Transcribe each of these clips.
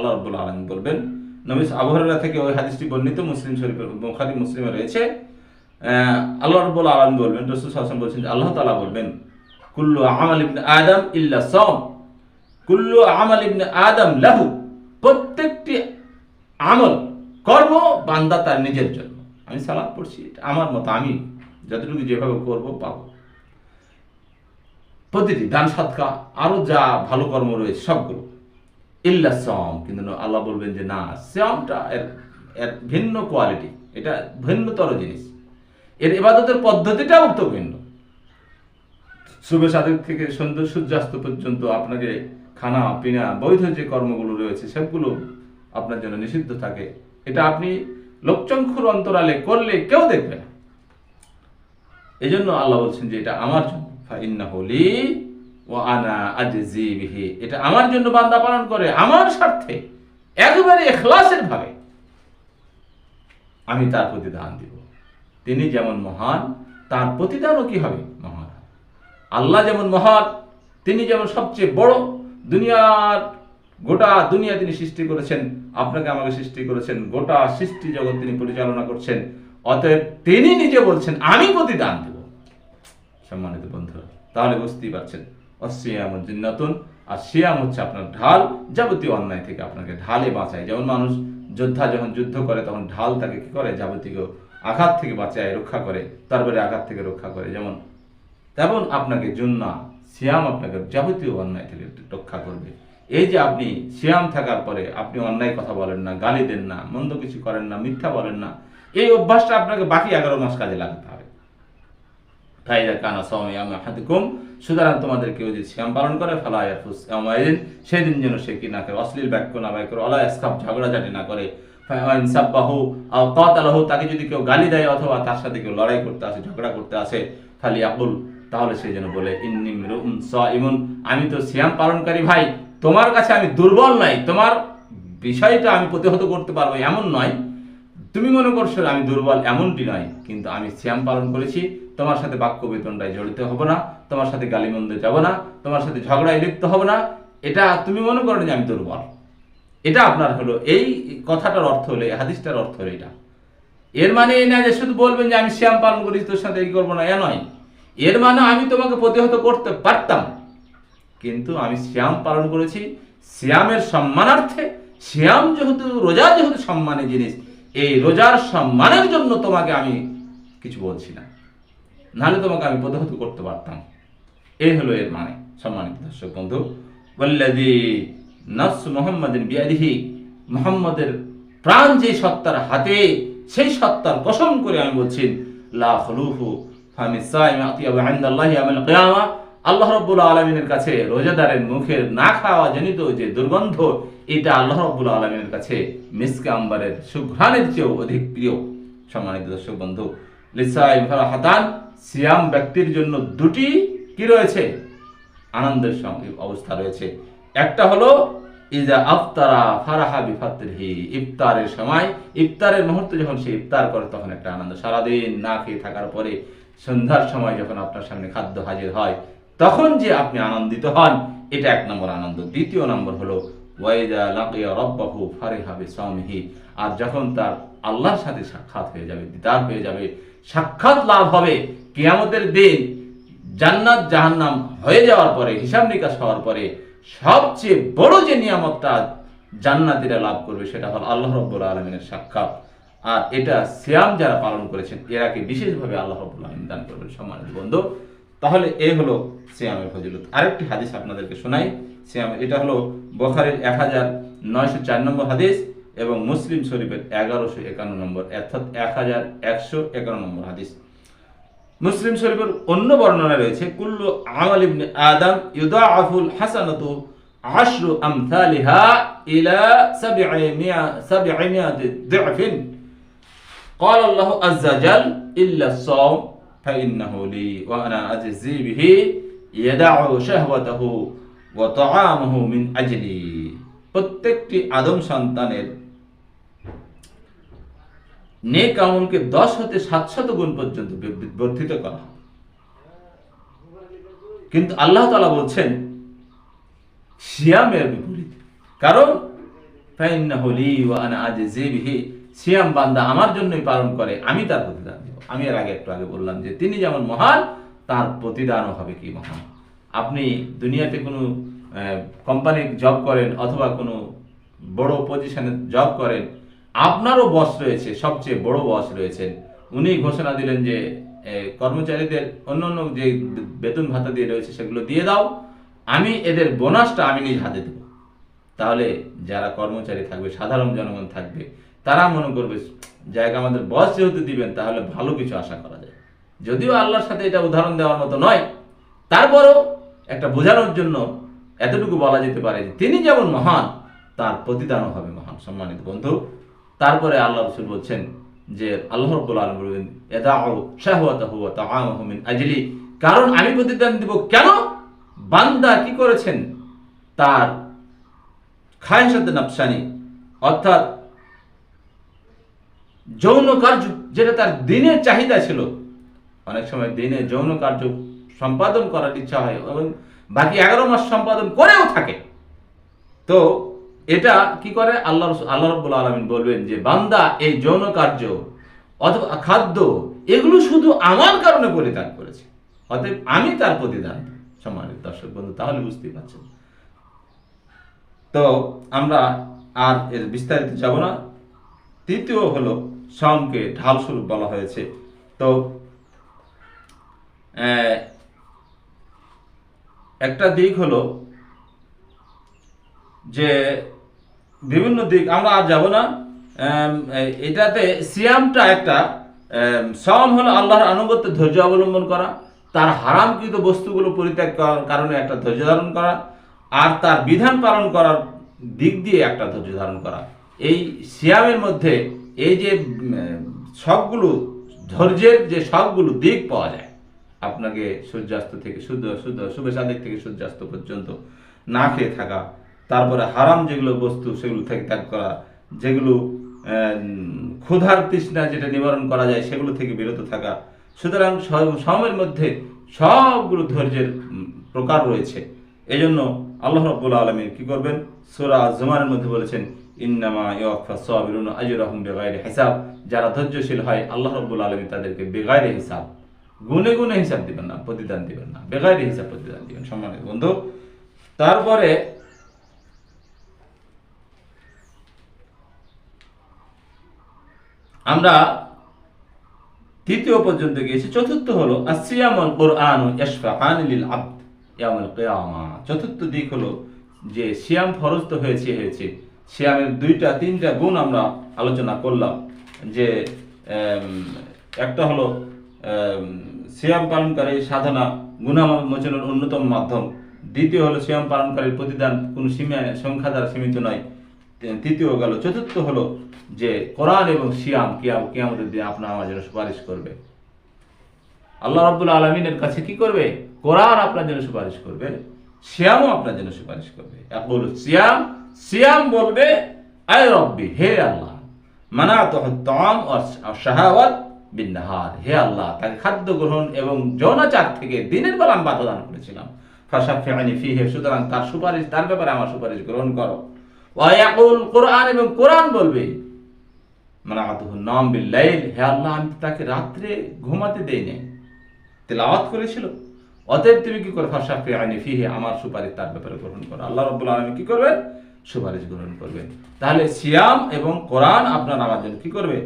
আল্লাহ রব্বুল আলম বলবেন। নবী আবহাওয়া থেকে ওই হাদিসটি বর্ণিত মুসলিম শরীফের বুখারী, মুসলিমে রয়েছে। আল্লাহ রব্বুল আলম বলবেন, রসুল হাসান বলছেন আল্লাহ তাআলা বলবেন, কুল্লু আমাল ইবনে আদম ইল্লা সম কুল্লু আমাল ইবনে আদম লাহু, প্রত্যেকটি আমল কর্ম বান্দা তার নিজের জন্য। আমি সালাদ পড়ছি আমার মতো, আমি যতটুকু যেভাবে করব পাবো। প্রতিটি দান সৎকা আরও যা ভালো কর্ম রয়েছে সবগুলো ইল্লা সম কিন্তু আল্লাহ বলবেন যে না শ্যামটা এর এর ভিন্ন কোয়ালিটি এটা ভিন্নতর জিনিস। এর ইবাদতের পদ্ধতিটাও তো ভিন্ন। শুভ সাধক থেকে সন্ধ্যা সূর্যাস্ত পর্যন্ত আপনাকে খানা, পিনা, বৈধ যে কর্মগুলো রয়েছে সবগুলো আপনার জন্য নিষিদ্ধ থাকে। এটা আপনি লোকচক্ষুর অন্তরালে করলে কেউ দেখবে না। এই জন্য আল্লাহ বলছেন যে এটা আমার জন্য। ফাইন্নাহু লি ওয়া আনা বিহি। এটা আমার জন্য বান্দা পালন করে, আমার স্বার্থে। একেবারে এখলাসের ভাবে। আমি তার প্রতিদান দিব। তিনি যেমন মহান, তার প্রতিদানও কি হবে? মহান। আল্লাহ যেমন মহান, তিনি যেমন সবচেয়ে বড়, দুনিয়ার গোটা দুনিয়া তিনি সৃষ্টি করেছেন, আপনাকে আমাকে সৃষ্টি করেছেন, গোটা সৃষ্টি জগৎ তিনি পরিচালনা করছেন। অতএব তিনি নিজে বলছেন, আমি প্রতিদান দেব। সম্মানিত বন্ধুরা, তাহলে বুঝতেই পারছেন অশ্রিয়াম জিন্নাতুন, আর শিয়াম হচ্ছে আপনার ঢাল যাবতীয় অন্যায় থেকে আপনাকে ঢালে বাঁচায়। যেমন মানুষ যোদ্ধা যখন যুদ্ধ করে, তখন ঢাল তাকে কি করে? যাবতীয় আঘাত থেকে বাঁচায়, রক্ষা করে, তারপরে আঘাত থেকে রক্ষা করে। যেমন তেমন আপনাকে জুন্না, সিয়াম আপনাকে যাবতীয় অন্যায় থেকে রক্ষা করবে। এই যে আপনি সিয়াম থাকার পরে আপনি অন্যায় কথা বলেন না, গালি দেন না, মন্দ কিছু করেন না, মিথ্যা বলেন না, এই অভ্যাসটা আপনাকে বাকি এগারো মাস কাজে লাগাতে হবে। ফাইদা কানা সমিয়াম হাতিকুম সুতরাং তোমাদের কেউ যদি শ্যাম পালন করে, ফালা ইয়ারফুস ইয়ামাইদিন সেদিন যেন সে কি না করে, অশ্লীল বাক্য না বাক্য করে অলা ইসকাপ ঝগড়াঝাটি না করে। ফাইন সাব্বাহু আও কাতালাহু তাকে যদি কেউ গালি দেয় অথবা তার সাথে কেউ লড়াই করতে আসে, ঝগড়া করতে আসে খালি আকুল তাহলে সে যেন বলে ইন্নিম রুম সাইমুন আমি তো সিয়াম পালনকারী ভাই, তোমার কাছে আমি দুর্বল নাই, তোমার বিষয়টা আমি প্রতিহত করতে পারব এমন নয়। তুমি মনে করছ আমি দুর্বল এমনটি নয়, কিন্তু আমি শ্যাম পালন করেছি, তোমার সাথে বাক্য বেতনটায় জড়িত হব না তোমার সাথে গালিমন্দে যাব না, তোমার সাথে ঝগড়ায় লিপ্ত হব না, এটা তুমি মনে করো যে আমি দুর্বল। এটা আপনার হলো, এই কথাটার অর্থ হলো, এই হাদিসটার অর্থ হলো এটা। এর মানে এই না যে শুধু বলবেন যে আমি শ্যাম পালন করেছি তোর সাথে এই করব না, এ নয়। এর মানে আমি তোমাকে প্রতিহত করতে পারতাম, কিন্তু আমি শ্যাম পালন করেছি, শ্যামের সম্মানার্থে। শ্যাম যেহেতু রোজা যেহেতু সম্মানের জিনিস, এই রোজার সম্মানের জন্য তোমাকে আমি কিছু বলছি না। নাহলে তোমাকে আমি প্রতিহত করতে পারতাম। এই হলো এর মানে। সম্মানিত দর্শক বন্ধু বল্লাদি নস মোহাম্মদের বিয়াদিহি, মোহাম্মদের প্রাণ যে সত্তার হাতে, সেই সত্তার কসম করে আমি বলছি, লা কিয়ামা। আল্লাহ রাব্বুল আলামিনের কাছে রোজাদারের মুখের না খাওয়া জনিত যে দুর্গন্ধ, এটা আল্লাহ রাব্বুল আলামিনের কাছে মিসকে আম্বারের সুঘ্রাণের চেয়েও অধিক প্রিয়। সম্মানিত দর্শক বন্ধু, লিসাইম ফারাহাতান, সিয়াম ব্যক্তির জন্য দুটি কি রয়েছে? আনন্দের অবস্থা রয়েছে। একটা হলো, ইজা আফতারা ফারাহা বিফাতরিহি, ইফতারের সময়, ইফতারের মুহূর্তে যখন সে ইফতার করে, তখন একটা আনন্দ। সারাদিন না খেয়ে থাকার পরে, সন্ধ্যার সময় যখন আপনার সামনে খাদ্য হাজির হয়, তখন যে আপনি আনন্দিত হন, এটা এক নম্বর আনন্দ। দ্বিতীয় নম্বর হলো ওয়াইদা লাকিয়া রব্বাহু ফারিহা বিসামিহি আর যখন তার আল্লাহর সাথে সাক্ষাৎ হয়ে যাবে, দিদার হয়ে যাবে, সাক্ষাৎ লাভ হবে, কিয়ামতের দিন জান্নাত জাহান্নাম হয়ে যাওয়ার পরে, হিসাব নিকাশ হওয়ার পরে সবচেয়ে বড় যে নিয়ামতটা জান্নাতিরা লাভ করবে, সেটা হল আল্লাহ রব্বুল আলমিনের সাক্ষাৎ। আর এটা সিয়াম যারা পালন করেছেন এরাকে বিশেষভাবে আল্লাহ রব্বুল আলমিন দান করবেন, সম্মানিত বন্ধু। তাহলে এই হলো সিয়ামের ফজিলত। আরেকটি হাদিস আপনাদেরকে শোনাই। সিয়াম, এটা হলো বখারের এক হাজার নয়শো চার নম্বর হাদিস এবং মুসলিম শরীফের এগারোশো একান্ন নম্বর, অর্থাৎ এক হাজার একশো একান্ন নম্বর হাদিস। মুসলিম শরীফের অন্য বর্ণনা রয়েছে কুল্লু আমাল ইবনে আদম ইউদাআফুল হাসানাতু আশরু আমসালিহা ইলা সাবঈমিয়া সাবঈমিয়াতি দি'ফিন قال الله عز وجل إلا الصوم فإنه لي وأنا أجزي به يدع شهوته وطعامه من أجلي প্রত্যেকটি আদম সন্তানের নেক আমলকে দশ হতে সাতশত গুণ পর্যন্ত বর্ধিত করা। কিন্তু আল্লাহ তালা বলছেন, সিয়ামের বিপরীত। কারণ সিয়াম বান্দা আমার জন্যই পালন করে, আমি তার প্রতিদান দেব। আমি এর আগে একটু আগে বললাম যে, তিনি যেমন মহান, তার প্রতিদানও হবে কি মহান। আপনি দুনিয়াতে কোনো কোম্পানি জব করেন অথবা কোনো বড় পজিশনে জব করেন আপনারও বস রয়েছে, সবচেয়ে বড় বস রয়েছেন। উনি ঘোষণা দিলেন যে কর্মচারীদের অন্য অন্য যে বেতন ভাতা দিয়ে রয়েছে সেগুলো দিয়ে দাও, আমি এদের বোনাসটা আমি নিজ হাতে দেবো। তাহলে যারা কর্মচারী থাকবে, সাধারণ জনগণ থাকবে, তারা মনে করবে, জায়গা আমাদের বস যেহেতু দিবেন, তাহলে ভালো কিছু আশা করা যায়। যদিও আল্লাহর সাথে এটা উদাহরণ দেওয়ার মতো নয়, তারপরও একটা বোঝানোর জন্য এতটুকু বলা যেতে পারে তিনি যেমন মহান, তার প্রতিদানও হবে মহান। সম্মানিত বন্ধু তারপরে আল্লাহ রসুল বলছেন যে আল্লাহ রব্বুল আলম বলবেন মিন আজলি। কারণ আমি প্রতিদান দিব কেন? বান্দা কি করেছেন? তার খায়সাত নাফসানি, অর্থাৎ যৌন কার্য যেটা তার দিনের চাহিদা ছিল। অনেক সময় দিনে যৌন কার্য সম্পাদন করার ইচ্ছা হয় এবং বাকি এগারো মাস সম্পাদন করেও থাকে। তো এটা কি করে? আল্লাহ আল্লাহ রব্বুল আলমিন বলবেন যে, বান্দা, এই যৌন কার্য অথবা খাদ্য, এগুলো শুধু আমার কারণে পরিত্যাগ করেছে। অতএব আমি তার প্রতিদান। সম্মানিত দর্শক বন্ধু, তাহলে বুঝতেই পারছেন। তো আমরা আর এর বিস্তারিত যাব না। তৃতীয় হলো সমকে ঢাল স্বরূপ বলা হয়েছে। তো একটা দিক হলো যে বিভিন্ন দিক, আমরা আর যাব না। এটাতে সিয়ামটা একটা সম হলো আল্লাহর আনুগত্য ধৈর্য অবলম্বন করা, তার হারামকৃত বস্তুগুলো পরিত্যাগ করার কারণে একটা ধৈর্য ধারণ করা, আর তার বিধান পালন করার দিক দিয়ে একটা ধৈর্য ধারণ করা। এই সিয়ামের মধ্যে এই যে সবগুলো ধৈর্যের যে সবগুলো দিক পাওয়া যায়, আপনাকে সূর্যাস্ত থেকে সূর্য সূর্য শুভেচ্ছা দিক থেকে সূর্যাস্ত পর্যন্ত না খেয়ে থাকা তারপরে হারাম যেগুলো বস্তু সেগুলো থেকে ত্যাগ করা, যেগুলো ক্ষুধার তৃষ্ণা যেটা নিবারণ করা যায় সেগুলো থেকে বিরত থাকা। সুতরাং স- সমের মধ্যে সবগুলো ধৈর্যের প্রকার রয়েছে। এজন্য আল্লাহ রাব্বুল আলামিন কি করবেন? সূরা জুমারের মধ্যে বলেছেন, ইন্নামা ইয়াওয়াফা সাবিরুন আজরাহুম বিগাইরি হিসাব। যারা ধৈর্যশীল হয়, আল্লাহ রাব্বুল আলামিন তাদেরকে বেগাইরে হিসাব, গুনে গুনে হিসাব দিবেন না, প্রতিদান দিবেন না। বেগাইরে হিসাব প্রতিদান দিবেন, সম্মানিত বন্ধু। তারপরে আমরা তৃতীয় পর্যন্ত গিয়েছি। চতুর্থ হলো কিয়ামা। চতুর্থ দিক হলো যে সিয়াম ফরজ তো হয়েছে হয়েছে। সিয়ামের দুইটা, তিনটা গুণ আমরা আলোচনা করলাম যে একটা হলো সিয়াম পালনকারী সাধনা গুণামোচনের অন্যতম মাধ্যম। দ্বিতীয় হলো, সিয়াম পালনকারীর প্রতিদান কোনো সীমা, সংখ্যা দ্বারা সীমিত নয়। তৃতীয় গেল, চতুর্থ হলো যে কোরআন এবং সিয়াম কিয়াম, কিয়ামতের দিন আপনার আমার জন্য সুপারিশ করবে। আল্লাহ রাব্বুল আলমিনের কাছে কি করবে? কোরআন আপনার জন্য সুপারিশ করবে, সিয়ামও আপনার জন্য সুপারিশ করবে। বল সিয়াম সিয়াম বলবে, আয় রব্বি, হে আল্লাহ মানা তম শাহাওয়াত বিন্নাহার, হে আল্লাহ, তাকে খাদ্য গ্রহণ এবং যৌনাচার থেকে দিনের বেলা আমি বাধা দান করেছিলাম। ফাশাফিআনি ফিহে, সুতরাং তার সুপারিশ, তার ব্যাপারে আমার সুপারিশ গ্রহণ করো। ওয়ায়াকুল কোরআন এবং কোরআন বলবে মানে আতুহু নাম বিল্লাইল হে আল্লাহ, আমি তাকে রাত্রে ঘুমাতে দেই নাই। তেলাওয়াত করেছিল। অতএব তুমি কি করে? ফাশাফি আইনি ফিহে, আমার সুপারিশ তার ব্যাপারে গ্রহণ করো। আল্লাহ রব্বুল আলমী কি করবেন? সুপারিশ গ্রহণ করবেন। তাহলে সিয়াম এবং কোরআন আপনার আমার জন্য কি করবে?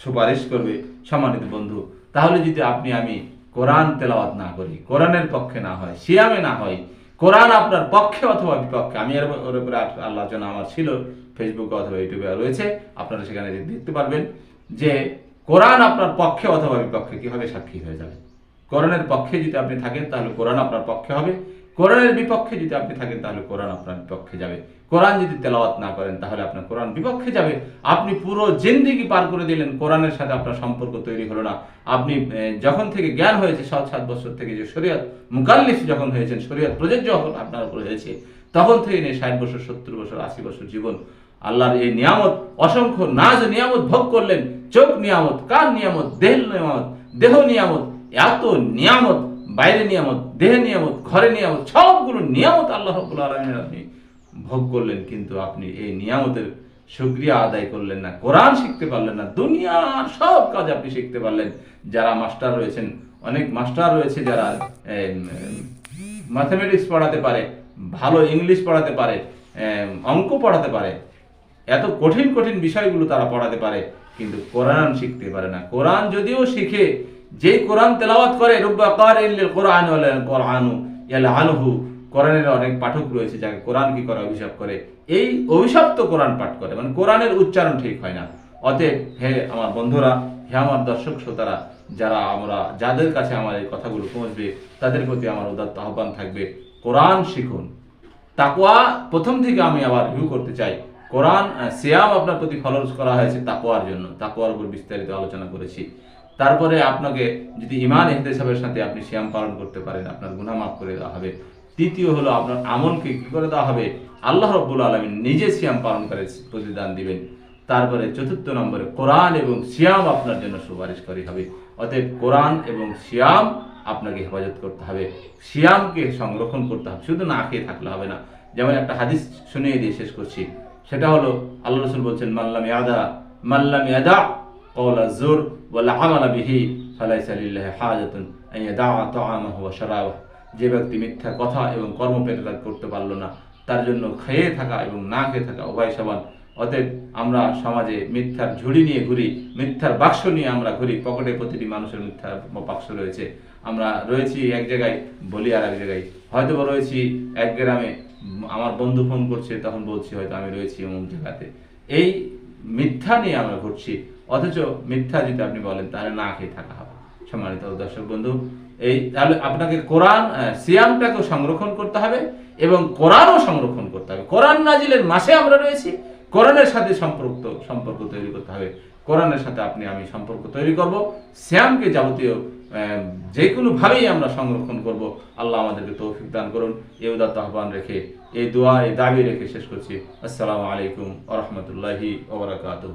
সুপারিশ করবে। সম্মানিত বন্ধু, তাহলে যদি আপনি আমি কোরআন তেলাওয়াত না করি, কোরআনের পক্ষে না হয়, সিয়ামে না হয় কোরআন আপনার পক্ষে অথবা বিপক্ষে, আমি এর ওর উপরে আলোচনা আমার ছিল ফেসবুকে অথবা ইউটিউবে রয়েছে, আপনারা সেখানে দেখতে পারবেন যে কোরআন আপনার পক্ষে অথবা বিপক্ষে কীভাবে সাক্ষী হয়ে যাবে। কোরআনের পক্ষে যদি আপনি থাকেন, তাহলে কোরআন আপনার পক্ষে হবে। কোরআনের বিপক্ষে যদি আপনি থাকেন, তাহলে কোরআন আপনার বিপক্ষে যাবে। কোরআন যদি তেলাওয়াত না করেন, তাহলে আপনার কোরআন বিপক্ষে যাবে। আপনি পুরো জিন্দিগি পার করে দিলেন, কোরআনের সাথে আপনার সম্পর্ক তৈরি হলো না। আপনি যখন থেকে জ্ঞান হয়েছে, সাত সাত বছর থেকে যে শরীয়ত, মুকাল্লিফ যখন হয়েছেন, শরীয়ত প্রযোজ্য যখন আপনার উপর হয়েছে, তখন থেকে নিয়ে ষাট বছর, সত্তর বছর, আশি বছর জীবন, আল্লাহর এই নিয়ামত, অসংখ্য নাজ নিয়ামত ভোগ করলেন, চোখ নিয়ামত, কান নিয়ামত, দেহ নিয়ামত দেহ নিয়ামত, এত নিয়ামত বাইরে নিয়ামত, দেহে নিয়ামত, ঘরে নিয়ামত, সবগুলো নিয়ামত আল্লাহ আলমিনের আপনি ভোগ করলেন, কিন্তু আপনি এই নিয়ামতের সুক্রিয়া আদায় করলেন না, কোরআন শিখতে পারলেন না, দুনিয়ার সব কাজ আপনি শিখতে পারলেন। যারা মাস্টার রয়েছেন, অনেক মাস্টার রয়েছে যারা ম্যাথামেটিক্স পড়াতে পারে, ভালো ইংলিশ পড়াতে পারে অঙ্ক পড়াতে পারে, এত কঠিন কঠিন বিষয়গুলো তারা পড়াতে পারে, কিন্তু কোরআন শিখতে পারে না। কোরআন যদিও শিখে যে কোরআন তেলাওয়াত করে, রুব্বা কারিল কোরআন কোরআনু আনহু কোরআনের অনেক পাঠক রয়েছে যাকে কোরআন কি করে অভিশাপ করে। এই অভিশপ্ত কোরআন পাঠ করে মানে কোরআনের উচ্চারণ ঠিক হয় না। অতএব হে আমার বন্ধুরা, হে আমার দর্শক শ্রোতারা, যারা আমরা, যাদের কাছে আমার এই কথাগুলো পৌঁছবে, তাদের প্রতি আমার উদাত্ত আহ্বান থাকবে, কোরআন শিখুন। তাকওয়া, প্রথম থেকে আমি আবার রিভিউ করতে চাই। কোরআন সিয়াম আপনার প্রতি ফরজ করা হয়েছে তাকওয়ার জন্য। তাকওয়ার উপর বিস্তারিত আলোচনা করেছি। তারপরে আপনাকে যদি ইমান এহতেসাবের সাথে আপনি সিয়াম পালন করতে পারেন, আপনার গুনাহ মাফ করে দেওয়া হবে। তৃতীয় হলো আপনার আমলকে কি করে দেওয়া হবে? আল্লাহ রব্বুল আলমিন নিজে সিয়াম পালন করে প্রতিদান দিবেন। তারপরে চতুর্থ নম্বরে কোরআন এবং সিয়াম আপনার জন্য সুপারিশকারী হবে। অতএব কোরআন এবং সিয়াম আপনাকে হেফাজত করতে হবে। সিয়ামকে সংরক্ষণ করতে হবে, শুধু না খেয়ে থাকলে হবে না। যেমন একটা হাদিস শুনিয়ে দিয়ে শেষ করছি। সেটা হলো, আল্লাহ রসুল বলছেন মাল্লাম ইয়াদা মাল্লাম ইয়াদা। জুর ওয়াল আমালা বিহি ফালাইসা লিল্লাহি হাজাতুন আন ইয়াদা তাআমাহু ওয়া যে ব্যক্তি মিথ্যা কথা এবং কর্ম কর্মপেট করতে পারল না, তার জন্য খেয়ে থাকা এবং না খেয়ে থাকা উভয় সমান অতএব আমরা সমাজে মিথ্যার ঝুড়ি নিয়ে ঘুরি, মিথ্যার বাক্স নিয়ে আমরা ঘুরি, পকেটে প্রতিটি মানুষের মিথ্যার বাক্স রয়েছে। আমরা রয়েছি এক জায়গায়, বলি আর এক জায়গায়। হয়তো রয়েছি এক গ্রামে, আমার বন্ধু ফোন করছে, তখন বলছি হয়তো আমি রয়েছি অমুক জায়গাতে। এই মিথ্যা নিয়ে আমরা ঘুরছি অথচ মিথ্যা যদি আপনি বলেন, তাহলে না খেয়ে থাকা হবে। সম্মানিত দর্শক বন্ধু, এই তাহলে আপনাকে কোরআন সিয়ামটাকেও সংরক্ষণ করতে হবে এবং কোরআনও সংরক্ষণ করতে হবে। কোরআন নাজিলের মাসে আমরা রয়েছি, কোরআনের সাথে সম্পর্ক সম্পর্ক তৈরি করতে হবে। কোরআনের সাথে আপনি, আমি সম্পর্ক তৈরি করব। শ্যামকে যাবতীয় যে কোনোভাবেই আমরা সংরক্ষণ করব। আল্লাহ আমাদেরকে তৌফিক দান করুন। এই উদাত্ত আহ্বান রেখে, এই দোয়া, এই দাবি রেখে শেষ করছি। আসসালামু আলাইকুম আ রহমতুল্লাহি ওবরাকাতুহ